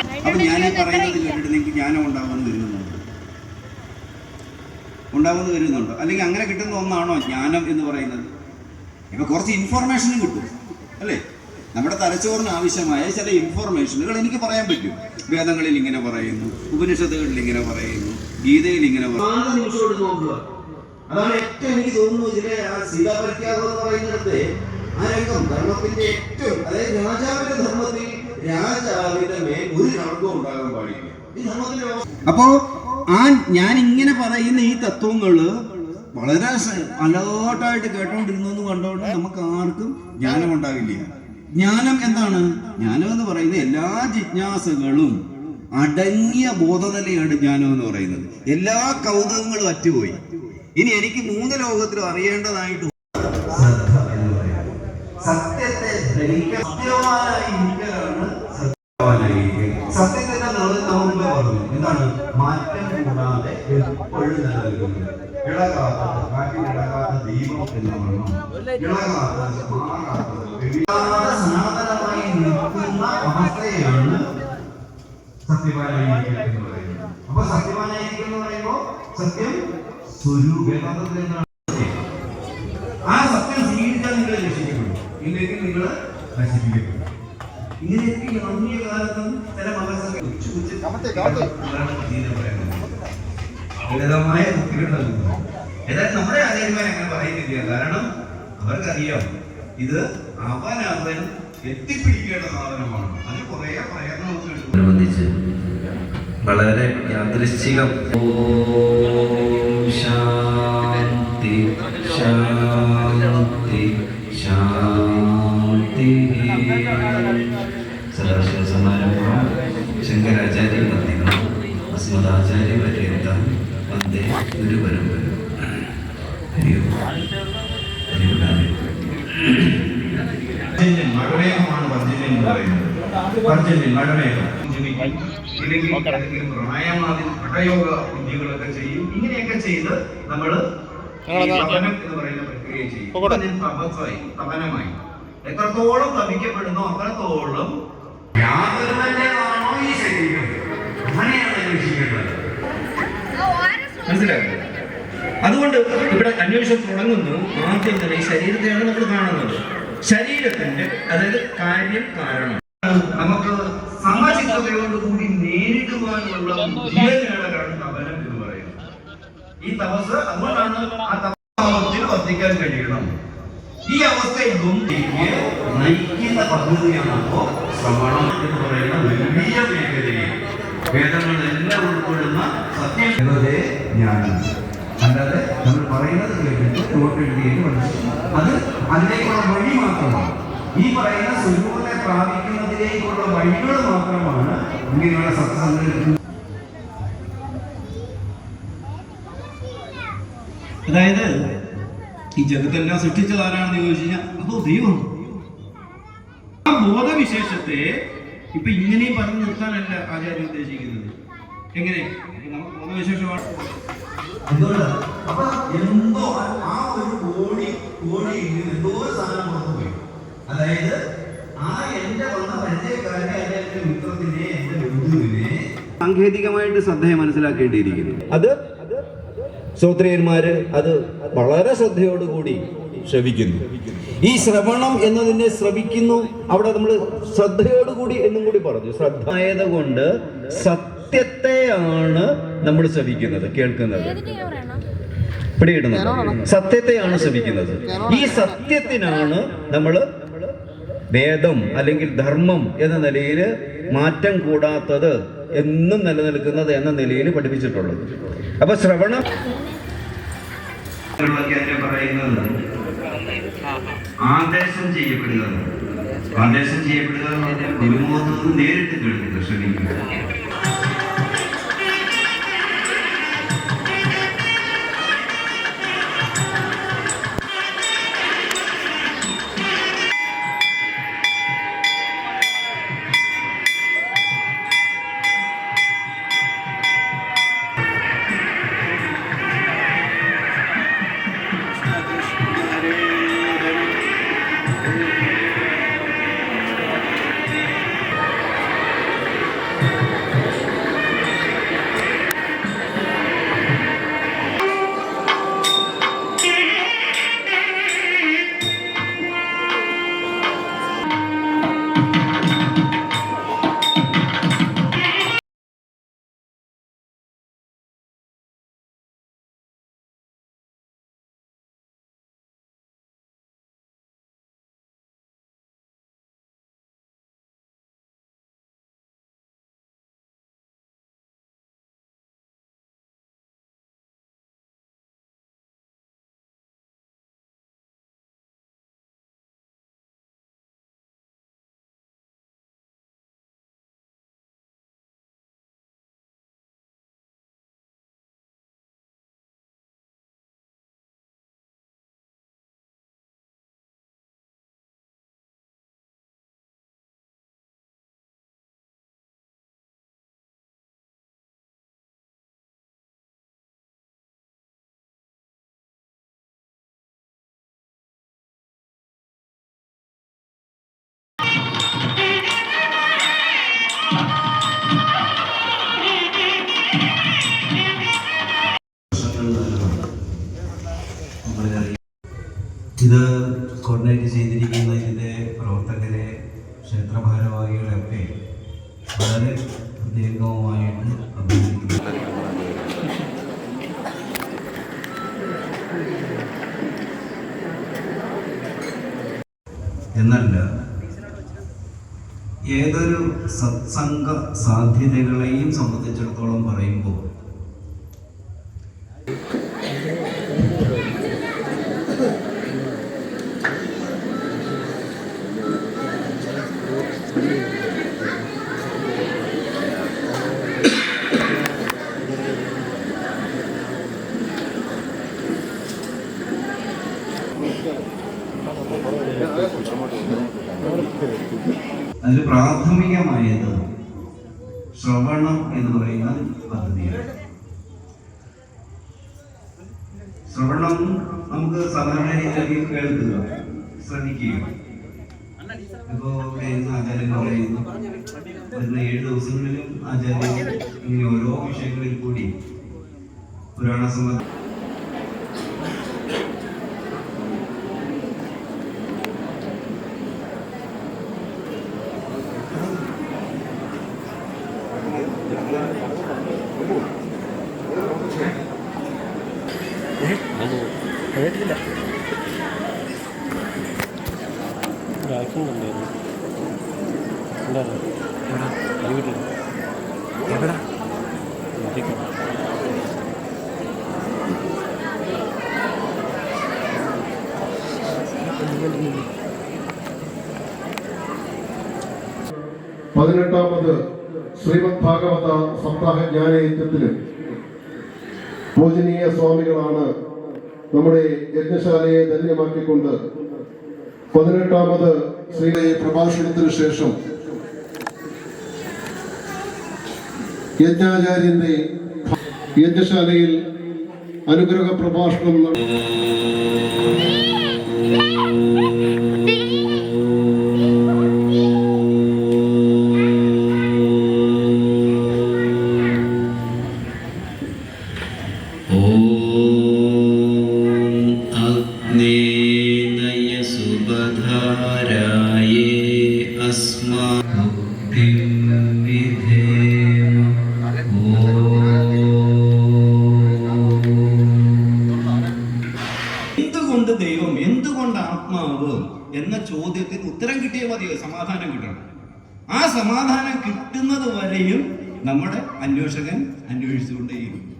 അപ്പൊ ഞാൻ ഈ പറയുന്നത് കേട്ടിട്ട് നിങ്ങൾക്ക് ജ്ഞാനം ഉണ്ടാവുമെന്ന് വരുന്നുണ്ടോ. ഉണ്ടാവുമെന്ന് വരുന്നുണ്ടോ. അല്ലെങ്കിൽ അങ്ങനെ കിട്ടുന്ന ഒന്നാണോ ജ്ഞാനം എന്ന് പറയുന്നത്? ഇപ്പൊ കുറച്ച് ഇൻഫർമേഷനും കിട്ടും. അല്ലേ? നമ്മുടെ തലച്ചോറിന് ആവശ്യമായ ചില ഇൻഫർമേഷനുകൾ എനിക്ക് പറയാൻ പറ്റും. വേദങ്ങളിൽ ഇങ്ങനെ പറയുന്നു ഉപനിഷത്തുകളിൽ ഇങ്ങനെ പറയുന്നു ഗീതയിൽ ഇങ്ങനെ പറയുന്നു. അതാണ് ഏറ്റവും എനിക്ക് തോന്നുന്നു ഇതിലെ ആ സീതാപരിത്യാഗം എന്ന് പറയുന്നിടത്ത് ആ രംഗം ധർമ്മത്തിന്റെ ഏറ്റവും അതായത് രാജാവിന്റെ ധർമ്മത്തിൽ രാജാവിന്റെ മേൽ ഒരു കണക്കും ഉണ്ടാകാൻ പാടില്ല. അപ്പോ ആ ഞാൻ ഇങ്ങനെ പറയുന്ന ഈ തത്വങ്ങൾ വളരെ അലോട്ടായിട്ട് കേട്ടോണ്ടിരുന്നു കണ്ടോണ്ട് നമുക്ക് ആർക്കും ജ്ഞാനം ഉണ്ടാവില്ല ജ്ഞാനം എന്താണ്? ജ്ഞാനം എന്ന് പറയുന്നത് എല്ലാ ജിജ്ഞാസകളും അടങ്ങിയ ബോധനിലയാണ് ജ്ഞാനം എന്ന് പറയുന്നത്. എല്ലാ കൗതുകങ്ങളും അറ്റുപോയി. ഇനി എനിക്ക് മൂന്ന് ലോകത്തിലും അറിയേണ്ടതായിട്ട് ശ്രദ്ധ എന്ന് പറയുന്നത്. സത്യത്തെ ധരിക്കാൻ സത്യവാനായി സത്യവാനായിരിക്കുക. നമ്മൾ പറഞ്ഞു എന്താണ്? മാറ്റം കൂടാതെ എപ്പോഴും നിലനിൽക്കുന്നത് ഇളകാത്ത ദൈവം സനാതനമായി നിൽക്കുന്ന അവസ്ഥയാണ് സത്യവാനായിരിക്കുക എന്ന് പറയുന്നത്. അപ്പൊ സത്യവാനായിരിക്കുക എന്ന് പറയുമ്പോ സത്യം സ്വരൂപ വേദാന്തത്തിൽ ആ സത്യം സ്വീകരിച്ചാൽ നിങ്ങൾ രക്ഷിക്കപ്പെടും. ഇല്ലെങ്കിൽ നിങ്ങൾ നശിപ്പിക്കപ്പെടും ഇങ്ങനെയൊക്കെ ഈ അന്യ കാലത്തും ചില മതസംഘം കൊച്ചു കൊച്ചു അതാണ് ഗീത പറയുന്നത്. അമിതമായ ബുദ്ധികൾ നൽകുന്നു. ഏതായാലും നമ്മുടെ ആചാര്യന്മാർ അങ്ങനെ പറയുന്നില്ല. കാരണം അവർക്കറിയാം ഇത് അവനവൻ എത്തിപ്പിടിക്കേണ്ട സാധനമാണ്. അത് കുറെ പ്രയത്നമൊക്കെ വളരെ യാദൃശ്ചികം. ഓ ശാന്തി പർജന്യൻ മഴമേഘം. ജപിക്കും. ഇല്ലെങ്കിൽ ഏതെങ്കിലും പ്രായമാതി വിദ്യകളൊക്കെ ചെയ്യും. ഇങ്ങനെയൊക്കെ ചെയ്ത് നമ്മൾ തപനം എന്ന് പറയുന്ന പ്രക്രിയ ചെയ്യും. തപസ്സായി തപനമായി. എത്രത്തോളം തപിക്കപ്പെടുന്നോ അത്രത്തോളം യാതൊരുവന്റേതാണോ ഈ ശരീരം. അങ്ങനെയാണ് അന്വേഷിക്കേണ്ടത് മനസ്സിലായോ? അതുകൊണ്ട് ഇവിടെ അന്വേഷണം തുടങ്ങുന്നു. ആദ്യം തന്നെ ഈ ശരീരത്തെയാണ് നമ്മൾ കാണുന്നത്. ശരീരത്തിന്റെ അതായത് കാര്യം കാരണം. നമുക്ക് സമചിത്തതയോടുകൂടി നേരിടുവാനുള്ള ബുദ്ധിയേടാണ് തപനം എന്ന് പറയുന്നത്. ഈ തപസ് അതുകൊണ്ടാണ് ആ തപത്തിൽ വർദ്ധിക്കാൻ കഴിയണം. ഈ അവസ്ഥയിൽ ഗുംതിക്ക് നയിക്കുന്ന പദ്ധതിയാണോ ശ്രവണം എന്ന് പറയുന്ന വലിയ മേഖലയിൽ വേദങ്ങളെല്ലാം ഉൾക്കൊള്ളുന്ന സത്യം. എന്നതേ ജ്ഞാനം. അല്ലാതെ നമ്മൾ പറയുന്നത് കേട്ടിട്ട് നോട്ട് എഴുതിയിട്ട് മനസ്സിലാക്കും അത് അതിലേക്കുള്ള വഴി മാത്രമാണ്. ഈ പറയുന്ന സ്വരൂപത്തെ പ്രാപിക്കുന്നതിലേക്കുള്ള വഴികൾ മാത്രമാണ് ഇങ്ങനെയുള്ള സത്സംഗത്തിൽ അതായത് ഈ ജഗത്തെല്ലാം സൃഷ്ടിച്ചത് ആരാണെന്ന് ചോദിച്ചു കഴിഞ്ഞാൽ അപ്പോ ദൈവം. ആ ബോധവിശേഷത്തെ ഇപ്പൊ ഇങ്ങനെയും പറഞ്ഞു നിർത്താനല്ല ആചാര്യം ഉദ്ദേശിക്കുന്നത്. എങ്ങനെ? ബോധവിശേഷമാണ്. അപ്പൊ എന്തോ ആ ഒരു കോടി കോടി എന്തോ സാധനം അതായത് ആ എന്റെ വന്ന പരിചയക്കാരനെ അല്ലെ എന്റെ മിത്രത്തിനെ എന്റെ ബന്ധുവിനെ സാങ്കേതികമായിട്ട് ശ്രദ്ധയെ മനസ്സിലാക്കേണ്ടിയിരിക്കുന്നു. അത് ശ്രോത്രിയന്മാര് അത് വളരെ ശ്രദ്ധയോടുകൂടി ശ്രവിക്കുന്നു. ഈ ശ്രവണം എന്നതിനെ ശ്രവിക്കുന്നു. അവിടെ നമ്മൾ ശ്രദ്ധയോടുകൂടി എന്നും കൂടി പറഞ്ഞു. ശ്രദ്ധ ആയതുകൊണ്ട് സത്യത്തെയാണ് നമ്മൾ ശ്രവിക്കുന്നത്. കേൾക്കുന്നത്. പിടികിട്ടുന്നത് സത്യത്തെയാണ് ശ്രവിക്കുന്നത്. ഈ സത്യത്തിനാണ് നമ്മൾ വേദം അല്ലെങ്കിൽ ധർമ്മം എന്ന നിലയിൽ മാറ്റം കൂടാത്തത് എന്നും നിലനിൽക്കുന്നത് എന്ന നിലയിൽ പഠിപ്പിച്ചിട്ടുള്ളത്. അപ്പൊ ശ്രവണം പറയുന്നത് ആദേശം ചെയ്യപ്പെടുക ആദേശം ചെയ്യപ്പെടുക നേരിട്ട് കേൾക്കുന്നു ശ്രമിക്കുക ഇത് കോർഡിനേറ്റ് ചെയ്തിരിക്കുന്ന ഇതിന്റെ പ്രവർത്തകരെ ക്ഷേത്ര ഭാരവാഹികളെയൊക്കെ വളരെ പ്രത്യേകമായിട്ട് അഭിനന്ദിക്കുന്നു. എന്നല്ല ഏതൊരു സത്സംഗ സാധ്യതകളെയും സംബന്ധിച്ചിടത്തോളം പറയുമ്പോൾ പ്രാഥമികമായത് ശ്രവണം എന്ന് പറയുന്ന പദ്ധതിയാണ്. ശ്രവണം നമുക്ക് സാധാരണ രീതിയിൽ കേൾക്കുക ശ്രമിക്കുക ഇപ്പോ ആചാര്യം പറയുന്നു വരുന്ന ഏഴ് ദിവസങ്ങളിലും ആചാര്യൻ ഇങ്ങനെ ഓരോ വിഷയങ്ങളിൽ കൂടി പുരാണ സംബന്ധ കേട്ടില്ല ആക്ഷൻ ഉണ്ടായിരുന്നു എവിടെ? പതിനെട്ടാമത് ശ്രീമദ് ഭാഗവത സപ്താഹ ജ്ഞാനയജ്ഞത്തിന് പൂജനീയ സ്വാമികളാണ് നമ്മുടെ യജ്ഞശാലയെ ധന്യമാക്കിക്കൊണ്ട് പതിനെട്ടാമത് ശ്രീ പ്രഭാഷണത്തിന് ശേഷം യജ്ഞാചാര്യന്റെ യജ്ഞശാലയിൽ അനുഗ്രഹ പ്രഭാഷണം നട- എന്ന ചോദ്യത്തിന് ഉത്തരം കിട്ടിയേ മതിയോ സമാധാനം കിട്ടണം. ആ സമാധാനം കിട്ടുന്നത് വരെയും നമ്മുടെ അന്വേഷകൻ അന്വേഷിച്ചുകൊണ്ടേയിരിക്കും.